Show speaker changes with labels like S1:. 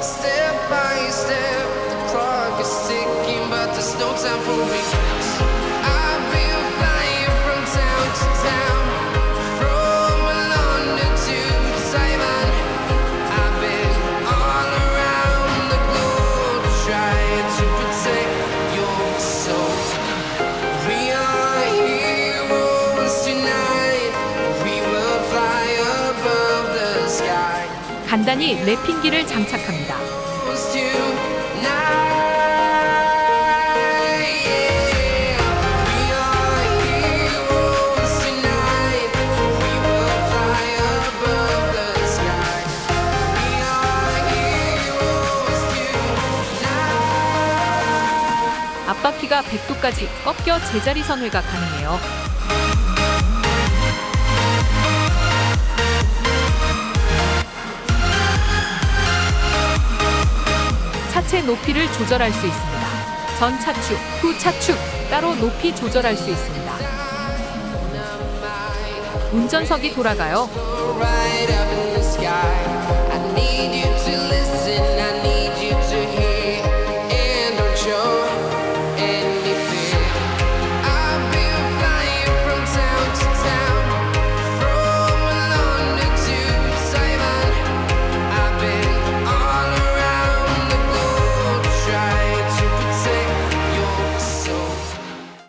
S1: step by step. The clock is ticking, but there's no time for regrets.
S2: 간단히 랩핑기를 장착합니다. 앞바퀴가 100도까지 꺾여 제자리 선회가 가능해요. 차체 높이를 조절할 수 있습니다. 전 차축, 후 차축 따로 높이 조절할 수 있습니다. 운전석이 돌아가요.